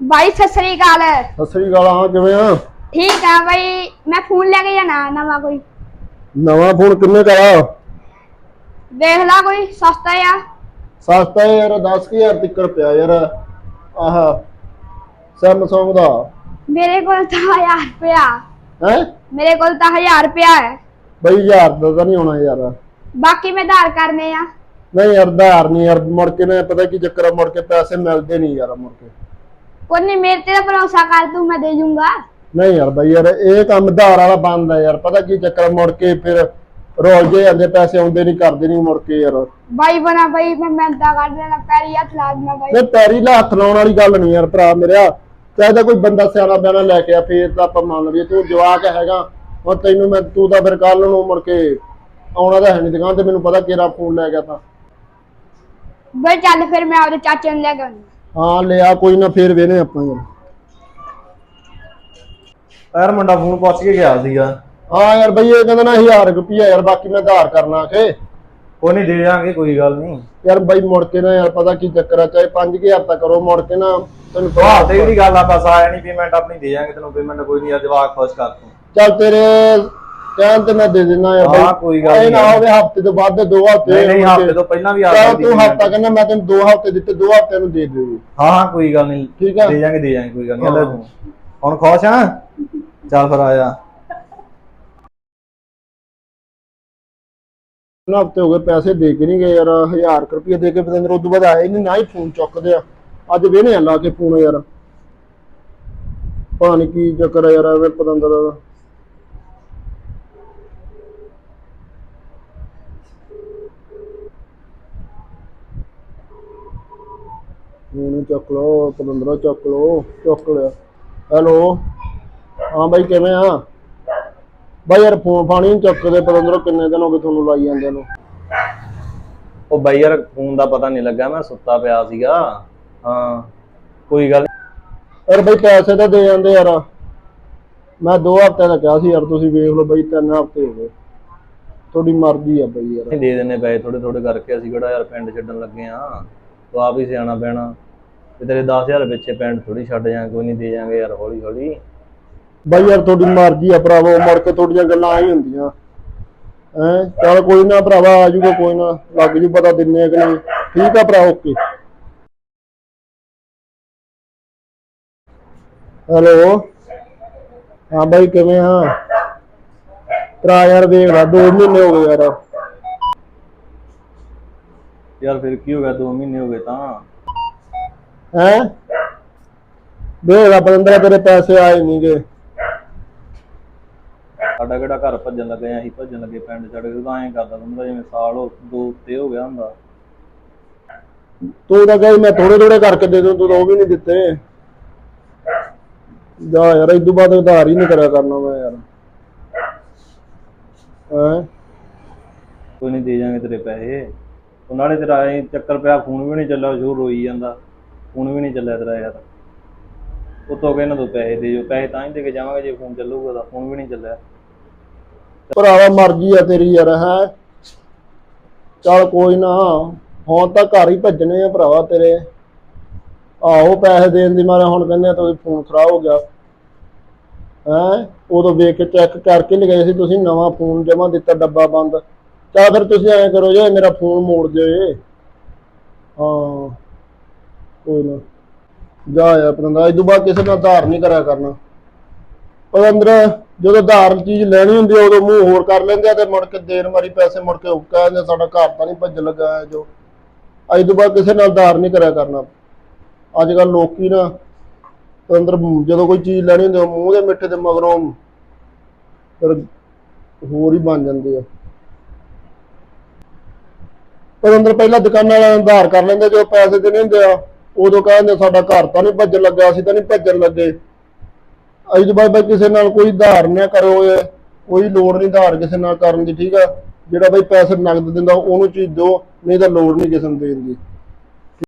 ਬਾਈ ਸਤਿ ਸ੍ਰੀ ਅਕਾਲ। ਸਤਿ ਸ੍ਰੀ ਅਕਾਲ ਹਾਂ ਕਿਵੇਂ ਆ? ਠੀਕ ਆ ਬਾਈ ਮੈਂ ਫੋਨ ਲੈ ਕੇ ਜਾਣਾ ਨਵਾਂ ਕੋਈ। ਨਵਾਂ ਫੋਨ ਕਿੰਨੇ ਕਰਾ ਦੇਖ ਲਾ ਕੋਈ ਸਸਤਾ ਆ। ਸਸਤਾ ਯਾਰ 10000 ਤੱਕ ਪਿਆ ਯਾਰ। ਆਹ ਸੈਮਸੰਗ ਦਾ। ਮੇਰੇ ਕੋਲ ਤਾਂ 1000 ਰੁਪਇਆ। ਹੈ? ਮੇਰੇ ਕੋਲ ਤਾਂ 1000 ਰੁਪਇਆ ਹੈ। ਬਈ ਹਜ਼ਾਰ ਦਾ ਤਾਂ ਨਹੀਂ ਹੋਣਾ ਯਾਰ। ਬਾਕੀ ਮੈਂ ਧਾਰ ਕਰਨੇ ਆ। ਨਹੀਂ ਯਾਰ ਧਾਰ ਨਹੀਂ ਯਾਰ ਮੁੜ ਕੇ ਨਾ ਪਤਾ ਕੀ ਚੱਕਰ ਆ ਮੁੜ ਕੇ ਪੈਸੇ ਮਿਲਦੇ ਨਹੀਂ ਯਾਰ ਮੁੜ ਕੇ। ਕੋਈ ਨਹੀਂ ਮੇਰੇ ਤੇ ਤਾਂ ਭਰੋਸਾ ਕਰ ਤੂੰ ਮੈਂ ਦੇ ਜੂੰਗਾ। ਨਹੀਂ ਯਾਰ ਬਈ ਯਾਰ ਇਹ ਕੰਮ ਧਾਰ ਵਾਲਾ ਬੰਦ ਆ ਯਾਰ ਪਤਾ ਕੀ ਚੱਕਰ ਮੁੜ ਕੇ ਫਿਰ ਰੋਲ ਜੇ ਜਾਂਦੇ ਪੈਸੇ ਆਉਂਦੇ ਨਹੀਂ ਕਰਦੇ ਨਹੀਂ ਮੁੜ ਕੇ ਯਾਰ। ਬਾਈ ਬਣਾ ਬਾਈ ਮੈਂ ਮਿਹਨਤਾਂ ਕਰ ਦੇਣਾ ਪੈਰੀ ਹੱਥ ਲਾ ਦੇਣਾ ਬਾਈ। ਨਹੀਂ ਪੈਰੀ ਲਾ ਹੱਥ ਲਾਉਣ ਵਾਲੀ ਗੱਲ ਨਹੀਂ ਯਾਰ ਭਰਾ ਮੇਰਿਆ। ਚਾਹੇ ਤਾਂ ਕੋਈ ਬੰਦਾ ਸਿਆਣਾ ਬਿਆਣਾ ਲੈ ਕੇ ਆ ਫੇਰ ਤਾਂ ਆਪਾਂ ਮੰਨ ਲਈਏ ਤੂੰ ਜਵਾਕ ਹੈਗਾ ਹੁਣ ਤੈਨੂੰ ਮੈਂ ਤੂੰ ਤਾਂ ਫਿਰ ਕੱਲ ਨੂੰ ਮੁੜ ਕੇ ਆਉਣਾ ਤਾਂ ਹੈ ਨਹੀਂ ਦੁਕਾਨ ਤੇ ਮੈਨੂੰ ਪਤਾ ਕਿਹੜਾ ਫੋਨ ਲੈ ਗਿਆ ਤਾਂ। ਬਈ ਚੱਲ ਫਿਰ ਮੈਂ ਆਪਦੇ ਚਾਚੇ ਨੂੰ ਲੈ ਕੇ ਆਉਂਦਾ। ਹਾਂ ਲਿਆ ਕੋਈ ਨਾ ਫੇਰ ਵੇਨੇ ਆਪਾਂ ਯਾਰ। ਯਾਰ ਮੁੰਡਾ ਫੋਨ ਪੁੱਛ ਕੇ ਗਿਆ ਸੀਗਾ। ਹਾਂ ਯਾਰ ਬਈ ਇਹ ਕਹਿੰਦਾ ਨਾ 1000 ਰੁਪਈਆ ਯਾਰ ਬਾਕੀ ਮੈਂ ਧਾਰ ਕਰਨਾ ਕਿ। ਕੋਈ ਨਹੀਂ ਦੇ ਜਾਾਂਗੇ ਕੋਈ ਗੱਲ ਨਹੀਂ। ਯਾਰ ਬਈ ਮੁੜ ਕੇ ਨਾ ਯਾਰ ਪਤਾ ਕੀ ਚੱਕਰ ਆ ਚਾਹੇ 5000 ਤੱਕ ਕਰੋ ਮੁੜ ਕੇ ਨਾ ਤੈਨੂੰ ਵਾਹ ਤੇ ਜਿਹੜੀ ਗੱਲ ਆ ਬਸ ਆਇਆ ਨਹੀਂ ਪੇਮੈਂਟ ਆਪਣੀ ਦੇ ਜਾਾਂਗੇ ਤੈਨੂੰ ਪੇਮੈਂਟ ਕੋਈ ਨਹੀਂ ਜਵਾਬ ਖੁਸ਼ ਕਰ ਤੂੰ। ਚੱਲ ਤੇਰੇ ਕਹਿਣ ਤੇ ਮੈਂ ਦੇ ਦਿੰਦਾ ਯਾਰ ਹਾਂ, ਕੋਈ ਗੱਲ ਇਹ ਨਾ ਨਹੀਂ। ਹੋਵੇ ਹਫ਼ਤੇ ਤੋਂ ਬਾਅਦ ਦੇ ਦੋ ਹਫ਼ਤੇ ਨਹੀਂ ਨਹੀਂ ਹਫ਼ਤੇ ਤੋਂ ਪਹਿਲਾਂ ਵੀ ਆ ਚੱਲ ਸਕਦੀ ਤੂੰ। ਹਫਤਾ ਕਹਿੰਦਾ ਮੈਂ ਤੈਨੂੰ ਦੋ ਹਫ਼ਤੇ ਦਿੱਤੇ ਦੋ ਹਫ਼ਤੇ ਨੂੰ ਦੇ ਦੇਊਗੀ। ਹਾਂ ਹਾਂ ਕੋਈ ਗੱਲ ਨਹੀਂ। ਠੀਕ ਆ? ਦੇ ਜਾਾਂਗੇ ਦੇ ਜਾਾਂਗੇ ਕੋਈ ਗੱਲ ਨਹੀਂ। ਹਾਂ। ਹੁਣ ਖੁਸ਼ ਆ? ਚੱਲ ਫਿਰ ਆਇਆ ਨਾ ਹਫ਼ਤੇ ਹੋ ਗਏ ਪੈਸੇ ਦੇ ਕੇ ਨਹੀਂ ਗਏ ਯਾਰ 1000 ਰੁਪਏ ਦੇ ਕੇ ਪਤੰਦਰ ਉਦੋਂ ਬਾਅਦ ਆਏ ਨਹੀਂ ਨਾ ਹੀ ਫੋਨ ਚੁੱਕਦੇ ਆ। ਅੱਜ ਵੇਨੇ ਆ ਲਾ ਕੇ ਫੋਨ ਯਾਰ। ਨੀ ਕੀ ਚੱਕਰ ਆ ਯਾਰ ਐਵੇਂ ਪਤੰਦਰ ਦਾ ਫੋਨ ਚੱਕ ਲੋ ਪਤੰਦਰਾ ਚੱਕ ਲੋ ਚੁੱਕ ਲਿਆ। ਹੈਲੋ ਹਾਂ ਬਾਈ ਕਿਵੇਂ ਆ? ਬਾਈ ਯਾਰ ਫੋਨ ਫਾਣੀ ਨੀ ਚੁੱਕਦੇ ਪਤੰਦਰੋ ਕਿੰਨੇ ਦਿਨ ਹੋ ਗਏ ਤੁਹਾਨੂੰ ਲਾਈ ਜਾਂਦੇ ਨੂੰ। ਉਹ ਬਾਈ ਯਾਰ ਫੋਨ ਦਾ ਪਤਾ ਨਹੀਂ ਲੱਗਾ ਮੈਂ ਸੁੱਤਾ ਪਿਆ ਸੀਗਾ। ਹਾਂ ਕੋਈ ਗੱਲ। ਯਾਰ ਬਈ ਪੈਸੇ ਤਾਂ ਦੇ ਜਾਂਦੇ ਯਾਰ। ਮੈਂ 2 ਹਫ਼ਤੇ ਦਾ ਕਿਹਾ ਸੀ ਯਾਰ ਤੁਸੀਂ ਵੇਖ ਲਓ ਬਈ 3 ਹਫ਼ਤੇ ਹੋ ਗਏ। ਤੁਹਾਡੀ ਮਰਜ਼ੀ ਆ ਬਈ ਯਾਰ। ਦੇ ਦਿੰਨੇ ਪਏ ਥੋੜੇ ਥੋੜੇ ਕਰਕੇ ਅਸੀਂ ਕਿਹੜਾ ਯਾਰ ਪਿੰਡ ਛੱਡਣ ਲੱਗੇ ਆ। ਤੂੰ ਆਪ ਹੀ ਸਿਆਣਾ ਪੈਣਾ। ਤੇ ਤੇਰੇ 10000 ਪਿੱਛੇ ਪਿੰਡ ਥੋੜੀ ਛੱਡ ਜਾਂ ਕੋਈ ਨਹੀਂ ਦੇ ਜਾਾਂਗੇ ਯਾਰ ਹੌਲੀ ਹੌਲੀ। ਬਈ ਯਾਰ ਤੁਹਾਡੀ ਮਰਜ਼ੀ ਆ ਭਰਾਵੋ ਮੁੜ ਕੇ ਤੁਹਾਡੀਆਂ ਗੱਲਾਂ ਆਈ ਹੁੰਦੀਆਂ। ਹੈਂ? ਚਲ ਕੋਈ ਨਾ ਭਰਾਵਾ ਆ ਜਾਊਗਾ ਕੋਈ ਨਾ ਲੱਗ ਜੂ ਪਤਾ ਦਿੰਨੇ ਆ ਕਿ ਨਹੀਂ। ਠੀਕ ਆ ਭਰਾ ਓਕੇ। ਹੈਲੋ? ਹਾਂ ਬਾਈ ਕਿਵੇਂ ਆ? ਭਰਾ ਯਾਰ ਵੇਖ ਲਾ 2 ਮਹੀਨੇ ਹੋ ਗਏ ਯਾਰ। ਯਾਰ ਫਿਰ ਕੀ ਹੋ ਗਿਆ 2 ਮਹੀਨੇ ਹੋ ਗਏ ਤਾਂ? ਹੈਂ? ਵੇਖ ਲਾ ਪਤੰਦਰਾ ਤੇਰੇ ਪੈਸੇ ਆਏ ਨਹੀਂਗੇ ਸਾਡਾ ਕਿਹੜਾ ਘਰ ਭੱਜਣ ਲੱਗੇ ਆਂ ਅਸੀਂ ਭੱਜਣ ਲੱਗੇ ਪਿੰਡ ਛੱਡ ਕੇ ਤਾਂ ਐਂ ਕਰਦਾ ਹੁੰਦਾ ਜਿਵੇਂ ਸਾਲ ਹੋ ਦੋ ਉੱਤੇ ਹੋ ਗਿਆ ਹੁੰਦਾ। ਤੂੰ ਤਾਂ ਕਹੇ ਮੈਂ ਥੋੜੇ ਥੋੜੇ ਕਰਕੇ ਦੇ ਦੂੰ ਤੂੰ ਤਾਂ ਉਹ ਵੀ ਨਹੀਂ ਦਿੱਤੇ। ਜਾ ਯਾਰ ਇਦੋਂ ਬਾਅਦ ਉਧਾਰ ਹੀ ਨਹੀਂ ਕਰਿਆ ਕਰਨਾ ਮੈਂ ਯਾਰ। ਹੈਂ? ਕੋਈ ਨਹੀਂ ਦੇ ਜਾਾਂਗੇ ਤੇਰੇ ਪੈਸੇ। ਉਹ ਨਾਲੇ ਤੇਰਾ ਐਂ ਚੱਕਰ ਪਿਆ ਫੋਨ ਵੀ ਨਹੀਂ ਚੱਲਿਆ ਸ਼ੋਰ ਰੋਈ ਜਾਂਦਾ। ਫੋਨ ਵੀ ਨਹੀਂ ਚੱਲਿਆ ਤੇਰਾ ਯਾਰ। ਉਤੋਂ ਕਹਿੰਦਾ ਤੂੰ ਪੈਸੇ ਦੇ ਜੋ, ਪੈਸੇ ਤਾਂ ਹੀ ਦੇ ਕੇ ਜਾਵਾਂਗੇ ਜੇ ਫੋਨ ਚੱਲੂਗਾ ਤਾਂ ਫੋਨ ਵੀ ਨਹੀਂ ਚੱਲਿਆ। ਭਰਾਵਾ, ਮਰਜ਼ੀ ਆ ਤੇਰੀ ਯਾਰ, ਹੈ? ਚੱਲ ਕੋਈ ਨਾ, ਹੁਣ ਤਾਂ ਘਰ ਹੀ ਭੱਜਣੇ ਆ ਭਰਾਵਾ ਤੇਰੇ। ਆਹੋ, ਪੈਸੇ ਦੇਣ ਦੀ ਮਾਰੇ ਹੁਣ ਕਹਿੰਦੇ ਆ ਤੁਸੀਂ ਫੋਨ ਖਰਾਬ ਹੋ ਗਿਆ। ਹੈ? ਉਦੋਂ ਵੇਖ ਕੇ ਚੈੱਕ ਕਰਕੇ ਲਗਾਏ ਸੀ ਤੁਸੀਂ, ਨਵਾਂ ਫੋਨ ਜਮਾ ਦਿੱਤਾ ਡੱਬਾ ਬੰਦ। ਤਾਂ ਫਿਰ ਤੁਸੀਂ ਐਂ ਕਰੋ ਜੇ ਮੇਰਾ ਫੋਨ ਮੋੜ ਦਿਓ ਏ। ਹਾਂ। ਕੋਈ ਨਾ। ਜਾ ਯਾਰ ਪਤੰਦਰਾ ਇਸ ਤੋਂ ਬਾਅਦ ਕਿਸੇ ਨਾਲ ਧਾਰ ਨਹੀਂ ਕਰਿਆ ਕਰਨਾ। ਪਤੰਦਰ ਜਦੋਂ ਧਾਰ ਚੀਜ਼ ਲੈਣੀ ਹੁੰਦੀ ਆ, ਉਦੋਂ ਮੂੰਹ ਹੋਰ ਕਰ ਲੈਂਦੇ ਆ ਤੇ ਮੁੜ ਕੇ ਦੇਰ ਮਾਰੀ ਪੈਸੇ ਮੁੜ ਕੇ ਉਹ ਕਹਿੰਦੇ ਸਾਡਾ ਘਰ ਤਾਂ ਨਹੀਂ ਭੱਜ ਲੱਗਾ ਹੈ ਜੋ। ਅੱਜ ਤੋਂ ਬਾਅਦ ਕਿਸੇ ਨਾਲ ਧਾਰ ਨਹੀਂ ਕਰਿਆ ਕਰਨਾ। ਅੱਜ ਕੱਲ ਲੋਕੀ ਨਾ, ਅੰਦਰ ਜਦੋਂ ਕੋਈ ਚੀਜ਼ ਲੈਣੀ ਹੁੰਦੀ ਆ, ਮੂੰਹ ਦੇ ਮਿੱਠੇ ਦੇ ਮਗਰੋਂ ਫਿਰ ਹੋਰ ਹੀ ਬਣ ਜਾਂਦੇ ਆ। ਪਰ ਅੰਦਰ ਪਹਿਲਾਂ ਦੁਕਾਨਾਂ ਵਾਲਿਆਂ ਨੂੰ ਕਰ ਲੈਂਦੇ ਜਦੋਂ ਪੈਸੇ ਦੇਣੇ ਹੁੰਦੇ ਆ। ਉਦੋਂ ਕਹਿੰਦੇ ਸਾਡਾ ਘਰ ਤਾਂ ਨਹੀਂ ਭੱਜਣ ਲੱਗਾ ਅਸੀਂ ਤਾਂ ਨਹੀਂ ਭੱਜਣ ਲੱਗੇ। ਅੱਜ ਤੋਂ ਬਾਅਦ ਬਈ ਕਿਸੇ ਨਾਲ ਕੋਈ ਧਾਰ ਨਾ ਕਰੋ ਕੋਈ ਲੋੜ ਨਹੀਂ ਧਾਰ ਕਿਸੇ ਨਾਲ ਕਰਨ ਦੀ, ਠੀਕ ਆ? ਜਿਹੜਾ ਬਈ ਪੈਸੇ ਨਗਦ ਦਿੰਦਾ, ਉਹਨੂੰ ਚੀਜ਼ ਦਿਓ, ਨਹੀਂ ਤਾਂ ਲੋੜ ਨਹੀਂ ਕਿਸੇ ਨੂੰ ਦੇਣ ਦੀ।